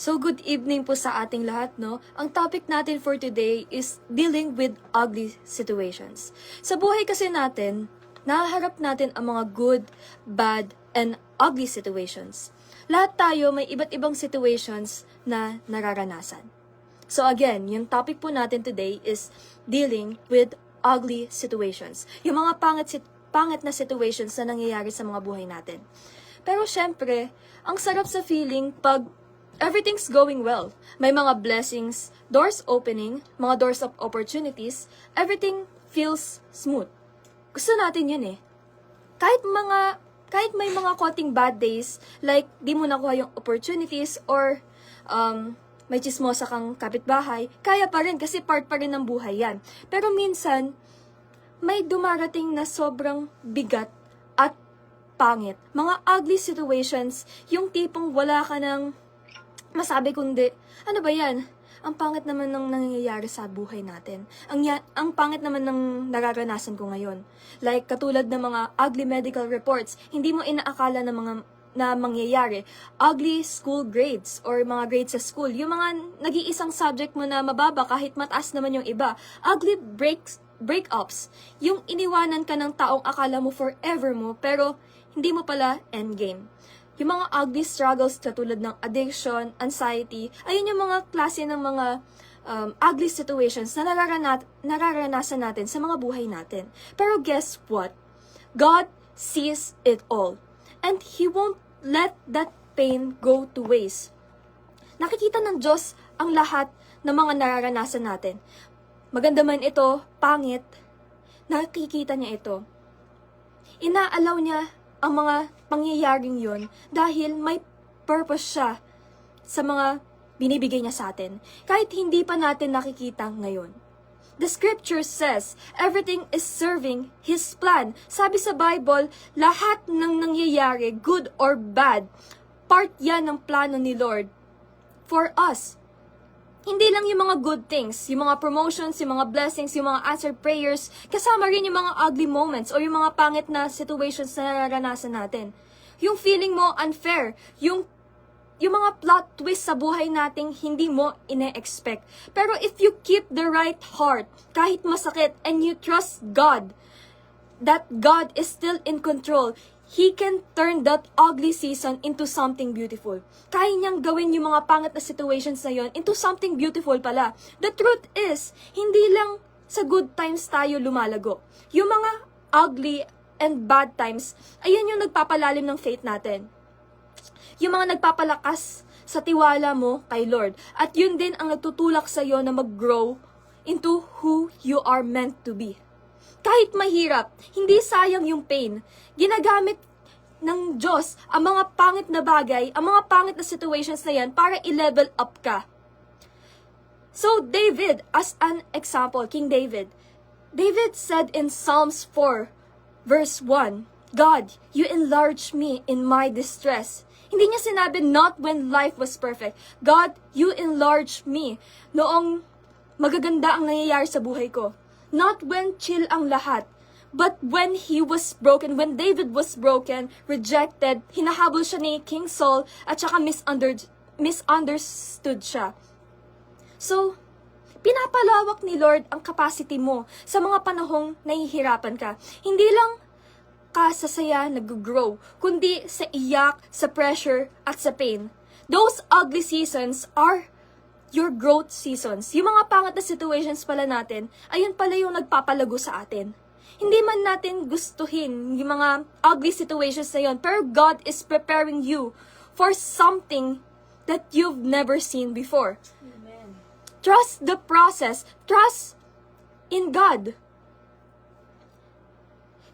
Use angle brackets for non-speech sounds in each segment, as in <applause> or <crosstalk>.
So good evening po sa ating lahat, no? Ang topic natin for today is dealing with ugly situations. Sa buhay kasi natin, nahaharap natin ang mga good, bad, and ugly situations. Lahat tayo may iba't ibang situations na nararanasan. So again, yung topic po natin today is dealing with ugly situations. Yung mga pangit, pangit na situations na nangyayari sa mga buhay natin. Pero syempre, ang sarap sa feeling pag everything's going well. May mga blessings, doors opening, mga doors of opportunities, everything feels smooth. Gusto natin yun eh. Kahit mga, kahit may mga konting bad days, like di mo nakuha yung opportunities or um, may chismosa kang kapitbahay, kaya pa rin kasi part pa rin ng buhay yan. Pero minsan, may dumarating na sobrang bigat at pangit. Mga ugly situations, yung tipong wala ka ng masabi kundi, ano ba yan? Ang pangit naman ng nangyayari sa buhay natin. Ang, ya- ang pangit naman ng nararanasan ko ngayon. Like, katulad ng mga ugly medical reports, hindi mo inaakala ng mga na mangyayari. Ugly school grades or mga grades sa school. Yung mga nag-iisang subject mo na mababa kahit mataas naman yung iba. Ugly breaks, breakups. Yung iniwanan ka ng taong akala mo forever mo pero hindi mo pala endgame. Yung mga ugly struggles katulad ng addiction, anxiety, ayun yung mga klase ng mga um, ugly situations na nararanat, nararanasan natin sa mga buhay natin. Pero guess what? God sees it all. And He won't let that pain go to waste. Nakikita ng Diyos ang lahat ng mga nararanasan natin. Maganda man ito, pangit, nakikita niya ito. Inaalaw niya ang mga pangyayaring yun dahil may purpose siya sa mga binibigay niya sa atin. Kahit hindi pa natin nakikita ngayon. The scripture says, everything is serving His plan. Sabi sa Bible, lahat ng nangyayari, good or bad, part yan ng plano ni Lord for us. Hindi lang yung mga good things, yung mga promotions, yung mga blessings, yung mga answered prayers, kasama rin yung mga ugly moments o yung mga pangit na situations na nararanasan natin. Yung feeling mo unfair, yung yung mga plot twist sa buhay nating hindi mo ine-expect. Pero if you keep the right heart, kahit masakit, and you trust God, that God is still in control, He can turn that ugly season into something beautiful. Kaya niyang gawin yung mga pangit na situations na yon into something beautiful pala. The truth is, hindi lang sa good times tayo lumalago. Yung mga ugly and bad times, ayan yung nagpapalalim ng faith natin yung mga nagpapalakas sa tiwala mo kay Lord. At yun din ang nagtutulak sa iyo na mag-grow into who you are meant to be. Kahit mahirap, hindi sayang yung pain. Ginagamit ng Diyos ang mga pangit na bagay, ang mga pangit na situations na yan para i-level up ka. So, David, as an example, King David, David said in Psalms 4, verse 1, God, you enlarge me in my distress. Hindi niya sinabi, not when life was perfect. God, you enlarge me. Noong magaganda ang nangyayari sa buhay ko. Not when chill ang lahat. But when he was broken, when David was broken, rejected, hinahabol siya ni King Saul, at saka misunder, misunderstood siya. So, pinapalawak ni Lord ang capacity mo sa mga panahong nahihirapan ka. Hindi lang ka sa saya nag-grow, kundi sa iyak, sa pressure, at sa pain. Those ugly seasons are your growth seasons. Yung mga pangat na situations pala natin, ayun pala yung nagpapalago sa atin. Hindi man natin gustuhin yung mga ugly situations na yun, pero God is preparing you for something that you've never seen before. Trust the process. Trust in God.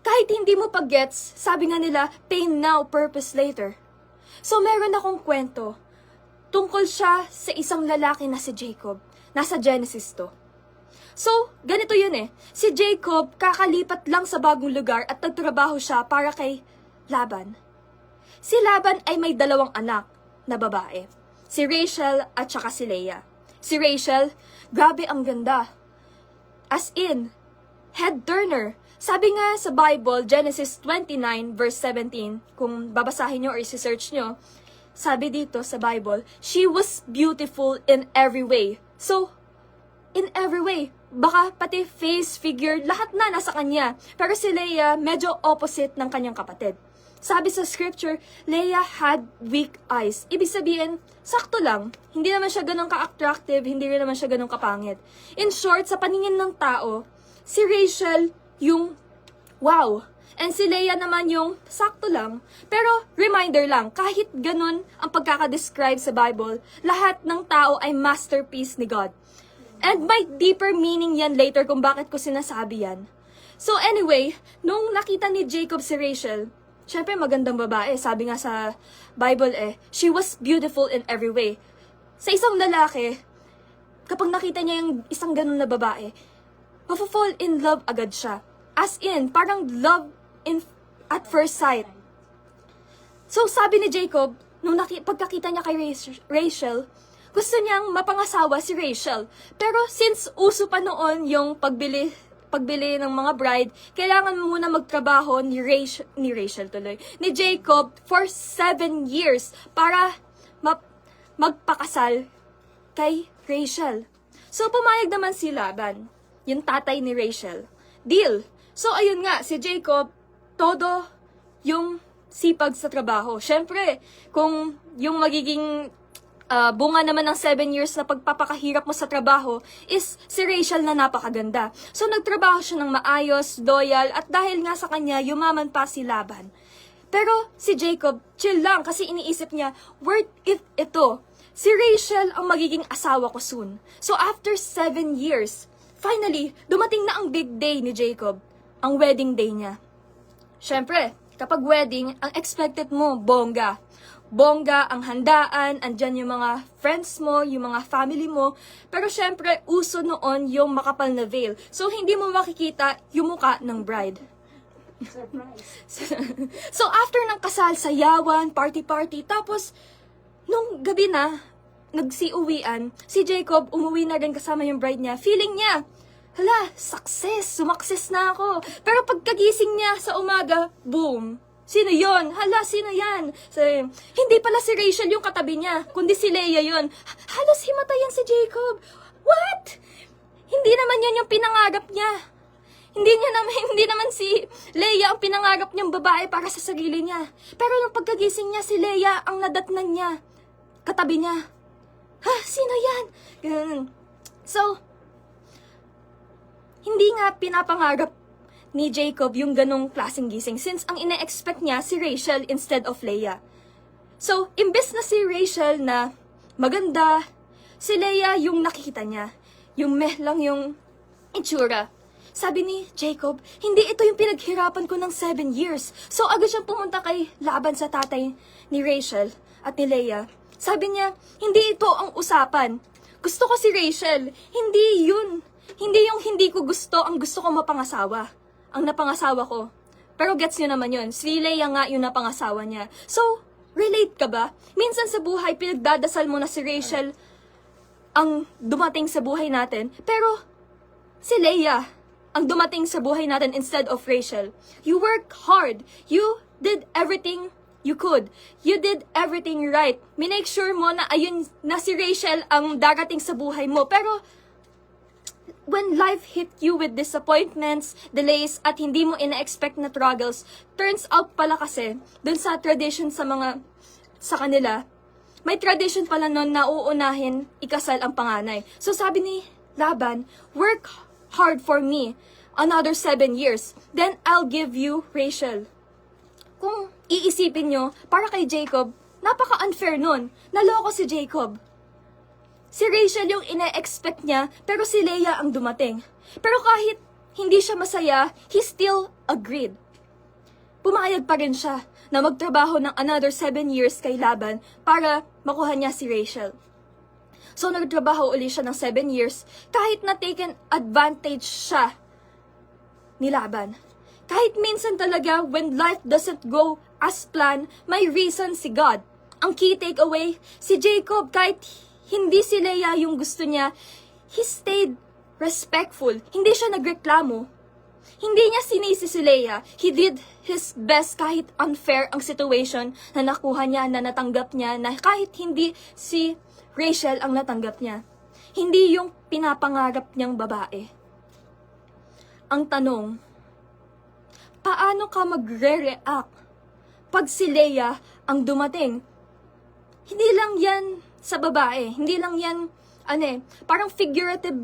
Kahit hindi mo pa-gets, sabi nga nila, pain now, purpose later. So meron akong kwento. Tungkol siya sa isang lalaki na si Jacob. Nasa Genesis to. So, ganito yun eh. Si Jacob, kakalipat lang sa bagong lugar at nagtrabaho siya para kay Laban. Si Laban ay may dalawang anak na babae. Si Rachel at saka si Leah. Si Rachel, grabe ang ganda. As in, head turner. Sabi nga sa Bible, Genesis 29 verse 17, kung babasahin nyo or isi-search nyo, sabi dito sa Bible, she was beautiful in every way. So, in every way. Baka pati face, figure, lahat na nasa kanya. Pero si Leia, medyo opposite ng kanyang kapatid. Sabi sa scripture, Leia had weak eyes. Ibig sabihin, sakto lang. Hindi naman siya ganun ka-attractive, hindi rin naman siya ganun kapangit. In short, sa paningin ng tao, si Rachel yung wow. And si Leia naman yung sakto lang. Pero reminder lang, kahit ganun ang pagkakadescribe sa Bible, lahat ng tao ay masterpiece ni God. And may deeper meaning yan later kung bakit ko sinasabi yan. So anyway, nung nakita ni Jacob si Rachel, syempre magandang babae, sabi nga sa Bible eh, she was beautiful in every way. Sa isang lalaki, kapag nakita niya yung isang ganun na babae, mafo-fall in love agad siya. As in, parang love in at first sight. So sabi ni Jacob, nung pagkakita niya kay Rach- Rachel, gusto niyang mapangasawa si Rachel. Pero since uso pa noon yung pagbili pagbili ng mga bride, kailangan muna magtrabaho ni Rachel, ni Rachel tuloy, ni Jacob for seven years para ma- magpakasal kay Rachel. So, pumayag naman si Laban, yung tatay ni Rachel. Deal. So, ayun nga, si Jacob, todo yung sipag sa trabaho. Siyempre, kung yung magiging ah, bunga naman ng seven years na pagpapakahirap mo sa trabaho is si Rachel na napakaganda. So, nagtrabaho siya ng maayos, loyal, at dahil nga sa kanya, yumaman pa si Laban. Pero si Jacob, chill lang kasi iniisip niya, worth it ito. Si Rachel ang magiging asawa ko soon. So after seven years, finally, dumating na ang big day ni Jacob, ang wedding day niya. Siyempre, kapag wedding, ang expected mo, bongga. Bongga, ang handaan, andyan yung mga friends mo, yung mga family mo. Pero syempre, uso noon yung makapal na veil. So, hindi mo makikita yung muka ng bride. <laughs> so, after ng kasal, sayawan, party-party, tapos, nung gabi na, nagsiuwian, si Jacob umuwi na rin kasama yung bride niya. Feeling niya, hala, success, sumakses na ako. Pero pagkagising niya sa umaga, boom, Sino yon? Hala, sino yan? Sabi, hindi pala si Rachel yung katabi niya, kundi si Leia yon. Halos himatayan si Jacob. What? Hindi naman yan yung pinangarap niya. Hindi niya naman, <laughs> hindi naman si Leia ang pinangarap niyang babae para sa sarili niya. Pero nung pagkagising niya, si Leia ang nadatnan niya. Katabi niya. Ha? Sino yan? Ganun. So, hindi nga pinapangarap ni Jacob yung ganong klaseng gising since ang ine-expect niya si Rachel instead of Leia. So, imbes na si Rachel na maganda, si Leia yung nakikita niya. Yung meh lang yung itsura. Sabi ni Jacob, hindi ito yung pinaghirapan ko ng seven years. So, agad siyang pumunta kay laban sa tatay ni Rachel at ni Leia. Sabi niya, hindi ito ang usapan. Gusto ko si Rachel. Hindi yun. Hindi yung hindi ko gusto ang gusto ko mapangasawa. Ang napangasawa ko. Pero gets niyo naman yun. Si Leia nga yung napangasawa niya. So, relate ka ba? Minsan sa buhay, pinagdadasal mo na si Rachel ang dumating sa buhay natin. Pero, si Leia ang dumating sa buhay natin instead of Rachel. You work hard. You did everything you could. You did everything right. Minake sure mo na ayun na si Rachel ang darating sa buhay mo. Pero, when life hit you with disappointments, delays, at hindi mo ina-expect na struggles, turns out pala kasi, dun sa tradition sa mga, sa kanila, may tradition pala nun na uunahin ikasal ang panganay. So sabi ni Laban, work hard for me another seven years, then I'll give you Rachel. Kung iisipin nyo, para kay Jacob, napaka-unfair nun. Naloko si Jacob. Si Rachel yung ine-expect niya, pero si Leia ang dumating. Pero kahit hindi siya masaya, he still agreed. Pumayag pa rin siya na magtrabaho ng another seven years kay Laban para makuha niya si Rachel. So nagtrabaho uli siya ng seven years kahit na taken advantage siya ni Laban. Kahit minsan talaga when life doesn't go as planned, may reason si God. Ang key takeaway, si Jacob kahit hindi si Leia yung gusto niya, he stayed respectful. Hindi siya nagreklamo. Hindi niya sinisi si Leia. He did his best kahit unfair ang situation na nakuha niya, na natanggap niya, na kahit hindi si Rachel ang natanggap niya. Hindi yung pinapangarap niyang babae. Ang tanong, paano ka magre-react pag si Leia ang dumating? Hindi lang yan sa babae. Hindi lang yan, ano eh, parang figurative,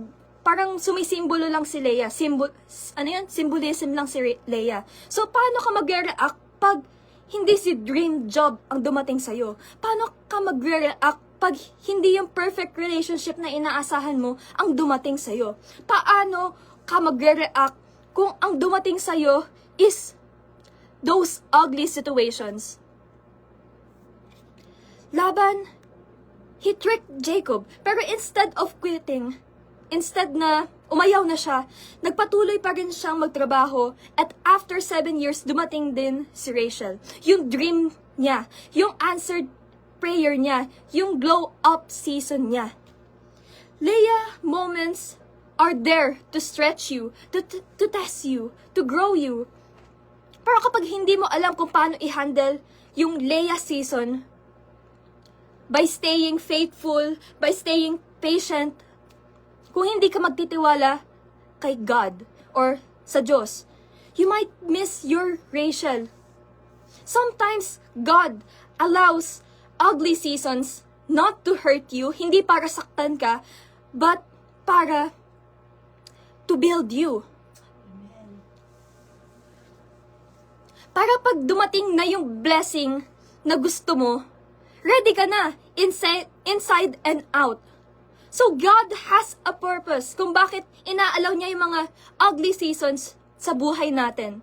parang sumisimbolo lang si Leia. Symbol, ano yan? Symbolism lang si Leia. So, paano ka magre-react pag hindi si dream job ang dumating sa'yo? Paano ka magre-react pag hindi yung perfect relationship na inaasahan mo ang dumating sa'yo? Paano ka magre-react kung ang dumating sa'yo is those ugly situations? Laban, he tricked Jacob. Pero instead of quitting, instead na umayaw na siya, nagpatuloy pa rin siyang magtrabaho at after seven years, dumating din si Rachel. Yung dream niya, yung answered prayer niya, yung glow up season niya. Leia moments are there to stretch you, to, to, to test you, to grow you. Pero kapag hindi mo alam kung paano i-handle yung Leia season, by staying faithful, by staying patient, kung hindi ka magtitiwala kay God or sa Diyos, you might miss your Rachel. Sometimes God allows ugly seasons not to hurt you, hindi para saktan ka, but para to build you. Para pag dumating na yung blessing na gusto mo, ready ka na inside, inside and out. So God has a purpose kung bakit inaalaw niya yung mga ugly seasons sa buhay natin.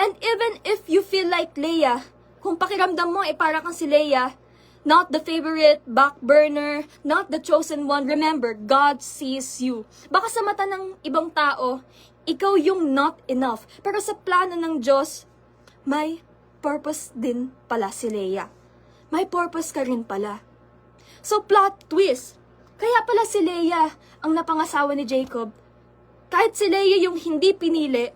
And even if you feel like Leia, kung pakiramdam mo eh para kang si Leia, not the favorite, back burner, not the chosen one, remember, God sees you. Baka sa mata ng ibang tao, ikaw yung not enough. Pero sa plano ng Diyos, may purpose din pala si Leia. May purpose ka rin pala. So plot twist. Kaya pala si Leia ang napangasawa ni Jacob. Kahit si Leia yung hindi pinili,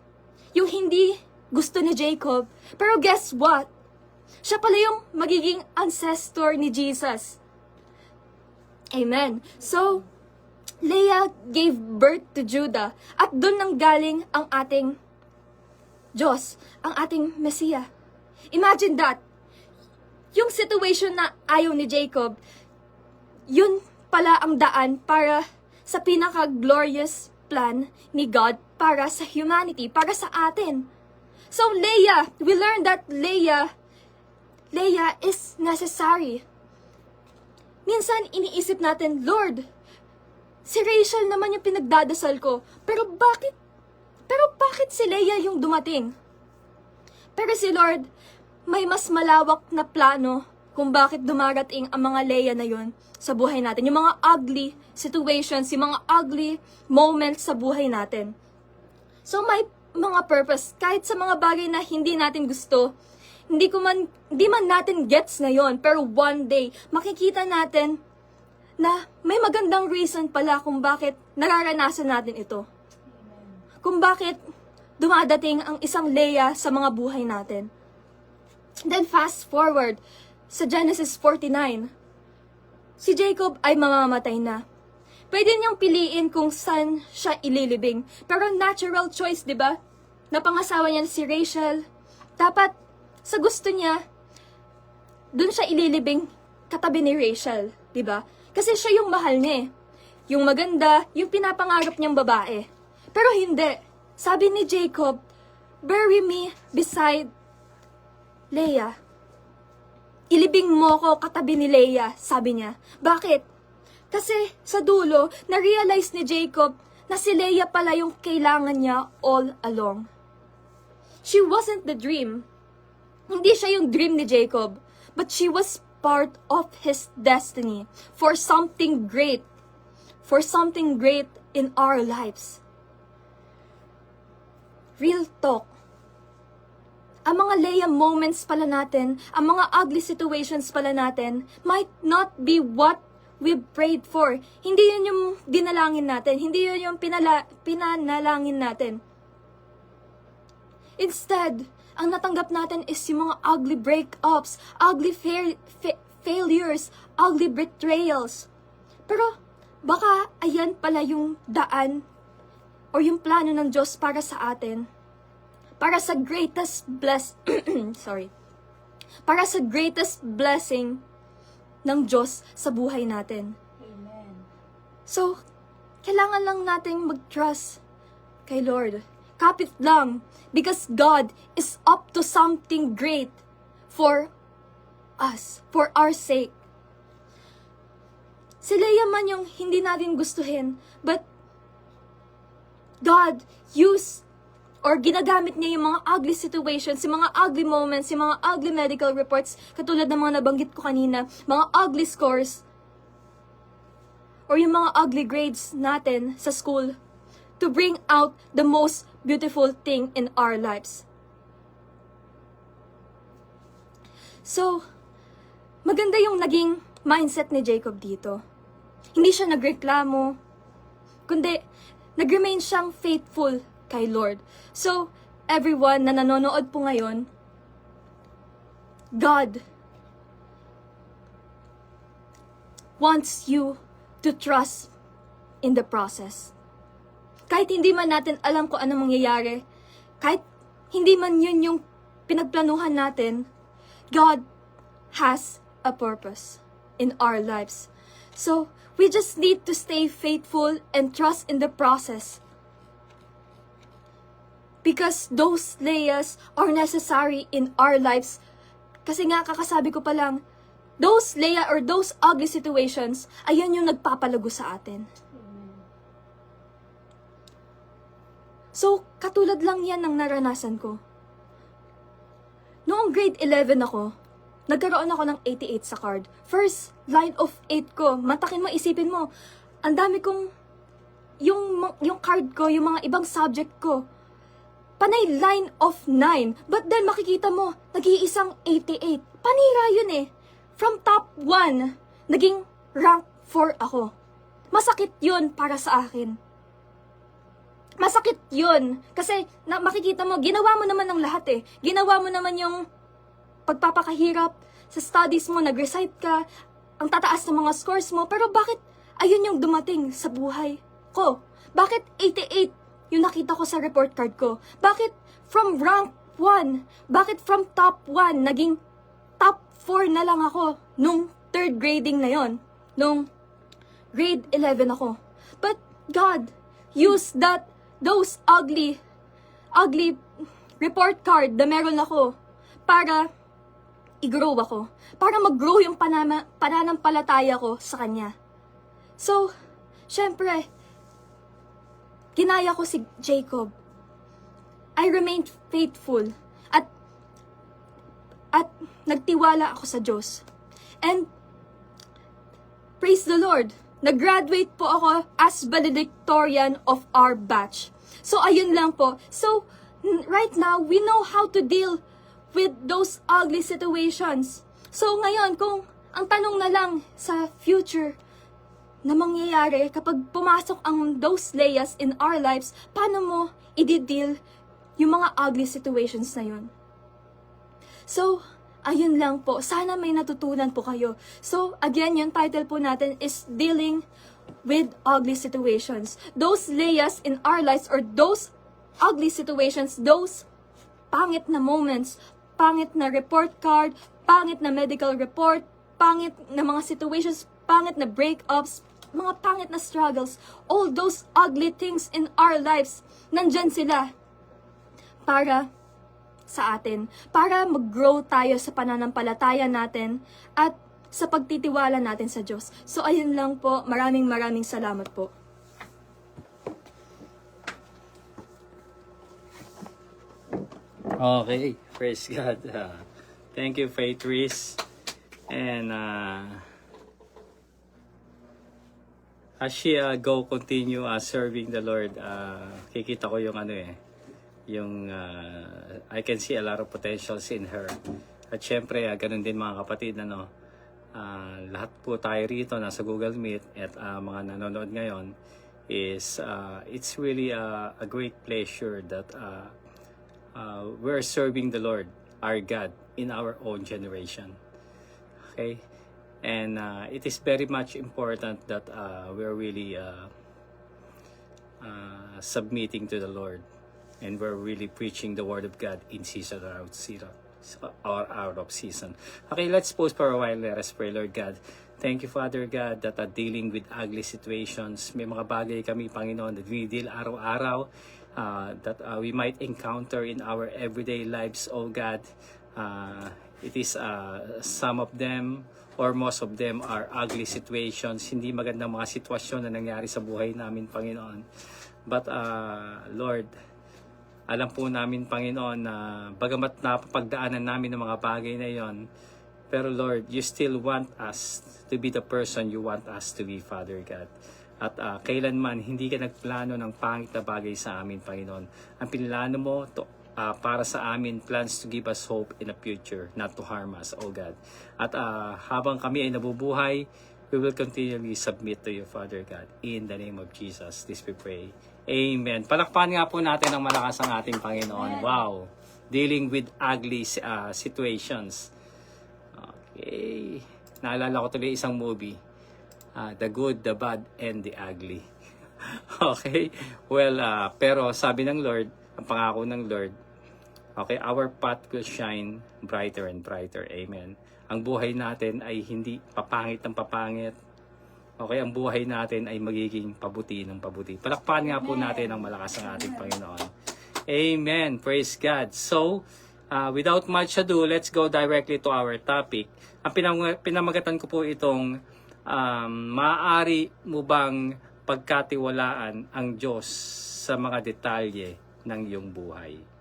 yung hindi gusto ni Jacob. Pero guess what? Siya pala yung magiging ancestor ni Jesus. Amen. So, Leah gave birth to Judah at doon nang galing ang ating Diyos, ang ating Mesiya. Imagine that. Yung situation na ayaw ni Jacob, yun pala ang daan para sa pinaka-glorious plan ni God para sa humanity, para sa atin. So Leah, we learned that Leah, Leah is necessary. Minsan iniisip natin, Lord, si Rachel naman yung pinagdadasal ko, pero bakit, pero bakit si Leah yung dumating? Pero si Lord, may mas malawak na plano kung bakit dumarating ang mga Leia na yun sa buhay natin. Yung mga ugly situations, yung mga ugly moments sa buhay natin. So may mga purpose, kahit sa mga bagay na hindi natin gusto, hindi ko man, hindi man natin gets ngayon, pero one day, makikita natin na may magandang reason pala kung bakit nararanasan natin ito. Kung bakit dumadating ang isang Leia sa mga buhay natin. Then fast forward sa Genesis 49. Si Jacob ay mamamatay na. Pwede niyang piliin kung saan siya ililibing. Pero natural choice, di ba? Napangasawa niya si Rachel. Dapat, sa gusto niya, dun siya ililibing katabi ni Rachel, di ba? Kasi siya yung mahal niya eh. Yung maganda, yung pinapangarap niyang babae. Pero hindi. Sabi ni Jacob, bury me beside Leia. Ilibing mo ko katabi ni Leia, sabi niya. Bakit? Kasi sa dulo, na-realize ni Jacob na si Leia pala yung kailangan niya all along. She wasn't the dream. Hindi siya yung dream ni Jacob, but she was part of his destiny for something great, for something great in our lives. Real talk. Ang mga Leia moments pala natin, ang mga ugly situations pala natin, might not be what we prayed for. Hindi yun yung dinalangin natin. Hindi yun yung pinala, pinanalangin natin. Instead, ang natanggap natin is yung mga ugly breakups, ugly fail, fa- failures, ugly betrayals. Pero, baka ayan pala yung daan or yung plano ng Diyos para sa atin. Para sa greatest bless, <clears throat> sorry. Para sa greatest blessing ng Diyos sa buhay natin. Amen. So, kailangan lang nating mag-trust kay Lord. Kapit lang. Because God is up to something great for us, for our sake. Si Leia man yung hindi natin gustuhin, but God used or ginagamit niya yung mga ugly situations, yung mga ugly moments, yung mga ugly medical reports, katulad ng mga nabanggit ko kanina, mga ugly scores, or yung mga ugly grades natin sa school to bring out the most beautiful thing in our lives. So, maganda yung naging mindset ni Jacob dito. Hindi siya nagreklamo, kundi nag-remain siyang faithful kay Lord. So, everyone na nanonood po ngayon, God wants you to trust in the process. Kahit hindi man natin alam kung ano mangyayari, kahit hindi man yun yung pinagplanuhan natin, God has a purpose in our lives. So, we just need to stay faithful and trust in the process. Because those layers are necessary in our lives. Kasi nga, kakasabi ko pa lang, those Leia or those ugly situations, ayan yung nagpapalago sa atin. So, katulad lang yan ng naranasan ko. Noong grade 11 ako, nagkaroon ako ng 88 sa card. First line of 8 ko, matakin mo, isipin mo, ang dami kong, yung, yung card ko, yung mga ibang subject ko, panay line of 9. But then makikita mo, nag-iisang 88. Panira yun eh. From top 1, naging rank 4 ako. Masakit yun para sa akin. Masakit yun. Kasi na, makikita mo, ginawa mo naman ng lahat eh. Ginawa mo naman yung pagpapakahirap sa studies mo, nag-recite ka, ang tataas ng mga scores mo, pero bakit ayun yung dumating sa buhay ko? Bakit 88 yung nakita ko sa report card ko? Bakit from rank 1? Bakit from top 1 naging top 4 na lang ako nung third grading na yon? Nung grade 11 ako. But God used that those ugly ugly report card na meron ako para i-grow ako. Para mag-grow yung panama, pananampalataya ko sa Kanya. So, syempre, ginaya ko si Jacob. I remained faithful at at nagtiwala ako sa Diyos. And praise the Lord, nag-graduate po ako as valedictorian of our batch. So ayun lang po. So right now, we know how to deal with those ugly situations. So ngayon, kung ang tanong na lang sa future na mangyayari kapag pumasok ang those layers in our lives, paano mo i-deal yung mga ugly situations na yun? So, ayun lang po. Sana may natutunan po kayo. So, again, yung title po natin is Dealing with Ugly Situations. Those layers in our lives or those ugly situations, those pangit na moments, pangit na report card, pangit na medical report, pangit na mga situations, pangit na breakups, mga pangit na struggles, all those ugly things in our lives, nandyan sila para sa atin, para mag-grow tayo sa pananampalataya natin at sa pagtitiwala natin sa Diyos. So ayun lang po, maraming maraming salamat po. Okay, praise God. Uh, thank you, Faith Reese. And uh, as she uh, go continue uh, serving the Lord, uh, kikita ko yung ano eh, yung uh, I can see a lot of potentials in her. At syempre, uh, ganun din mga kapatid, ano, ah, lahat po tayo rito nasa Google Meet at ah, mga nanonood ngayon is ah, it's really a, a great pleasure that ah, ah, we're serving the Lord, our God, in our own generation. Okay? And uh, it is very much important that uh, we're really uh, uh, submitting to the Lord and we're really preaching the Word of God in season or out season or out of season. Okay, let's pause for a while. Let us pray, Lord God. Thank you, Father God, that are dealing with ugly situations. May mga bagay kami, Panginoon, we deal araw-araw, uh, that uh, we might encounter in our everyday lives, oh God. Uh, it is uh, some of them or most of them are ugly situations, hindi magandang mga sitwasyon na nangyari sa buhay namin, Panginoon. But uh, Lord, alam po namin, Panginoon, na bagamat napapagdaanan namin ng mga bagay na yon, pero Lord, you still want us to be the person you want us to be, Father God. At uh, kailanman, hindi ka nagplano ng pangit na bagay sa amin, Panginoon. Ang pinlano mo to, uh, para sa amin, plans to give us hope in the future, not to harm us, oh God. At uh, habang kami ay nabubuhay, we will continually submit to you, Father God. In the name of Jesus, this we pray. Amen. Palakpan nga po natin ng malakas ang ating Panginoon. Wow. Dealing with ugly uh, situations. Okay. Naalala ko tuloy isang movie. Ah, the Good, the Bad, and the Ugly. <laughs> okay? Well, ah, pero sabi ng Lord, ang pangako ng Lord, okay, our path will shine brighter and brighter. Amen. Ang buhay natin ay hindi papangit ng papangit. Okay, ang buhay natin ay magiging pabuti ng pabuti. Palakpakan nga po natin ang malakas ng ating Panginoon. Amen. Praise God. So, uh, without much ado, let's go directly to our topic. Ang pinam- pinamagatan ko po itong um, maaari mo bang pagkatiwalaan ang Diyos sa mga detalye ng iyong buhay?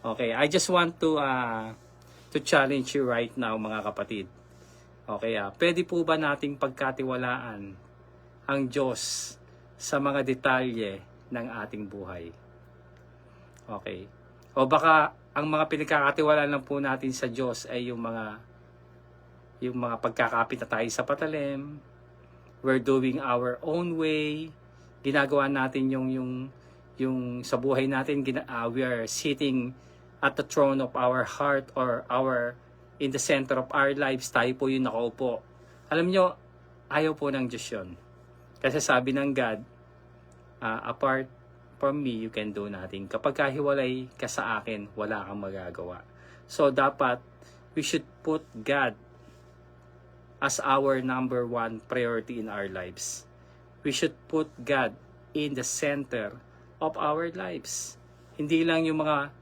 Okay, I just want to uh, to challenge you right now mga kapatid. Okay, ah, pwede po ba nating pagkatiwalaan ang Diyos sa mga detalye ng ating buhay? Okay. O baka ang mga pinagkakatiwalaan lang po natin sa Diyos ay yung mga yung mga pagkakapit na tayo sa patalim. We're doing our own way. Ginagawa natin yung yung yung sa buhay natin gina, ah, we are sitting at the throne of our heart or our in the center of our lives, tayo po yung nakaupo. Alam nyo, ayaw po ng Diyos yun. Kasi sabi ng God, ah, apart from me, you can do nothing. Kapag kahiwalay ka sa akin, wala kang magagawa. So, dapat, we should put God as our number one priority in our lives. We should put God in the center of our lives. Hindi lang yung mga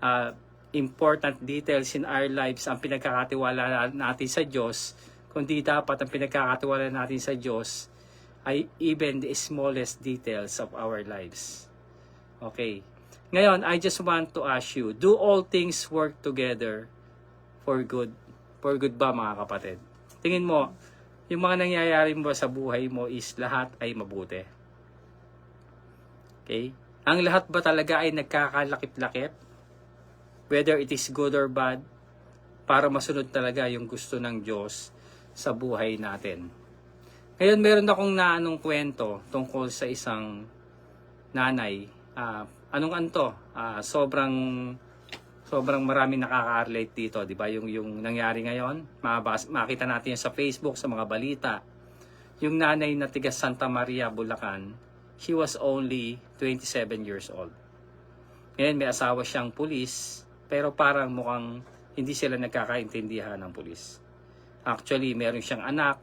ah, important details in our lives ang pinagkakatiwala natin sa Diyos, kundi dapat ang pinagkakatiwala natin sa Diyos ay even the smallest details of our lives. Okay. Ngayon, I just want to ask you, do all things work together for good? For good ba mga kapatid? Tingin mo, yung mga nangyayari mo sa buhay mo is lahat ay mabuti. Okay? Ang lahat ba talaga ay nagkakalakip-lakip? Whether it is good or bad, para masunod talaga yung gusto ng Diyos sa buhay natin. Ngayon, meron akong naanong kwento tungkol sa isang nanay. Ah, anong anto? Ah, sobrang sobrang maraming nakaka-relate dito, 'di ba? Yung yung nangyari ngayon, mabas, makita natin sa Facebook, sa mga balita. Yung nanay na tiga Santa Maria, Bulacan, she was only 27 years old. Ngayon may asawa siyang pulis, pero parang mukhang hindi sila nagkakaintindihan ng pulis. Actually, meron siyang anak,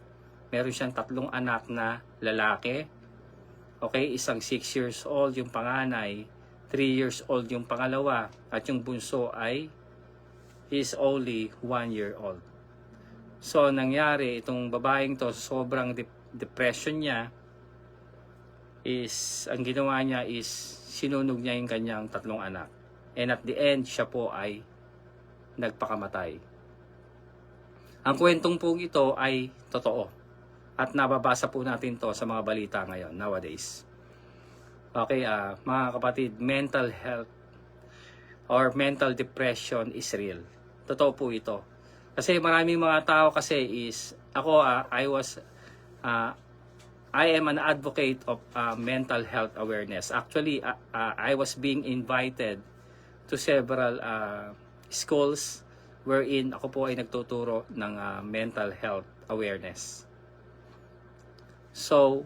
meron siyang tatlong anak na lalaki. Okay, isang 6 years old yung panganay, 3 years old yung pangalawa, at yung bunso ay is only 1 year old. So, nangyari, itong babaeng to, sobrang de- depression niya, is, ang ginawa niya is, sinunog niya yung kanyang tatlong anak. And at the end, siya po ay nagpakamatay. Ang kwentong po ito ay totoo. At nababasa po natin to sa mga balita ngayon, nowadays. Okay, ah mga kapatid, mental health or mental depression is real. Totoo po ito. Kasi maraming mga tao kasi is, ako, ah, I was, ah, I am an advocate of ah, mental health awareness. Actually, ah, ah, I was being invited to several ah, schools wherein ako po ay nagtuturo ng ah, mental health awareness. So,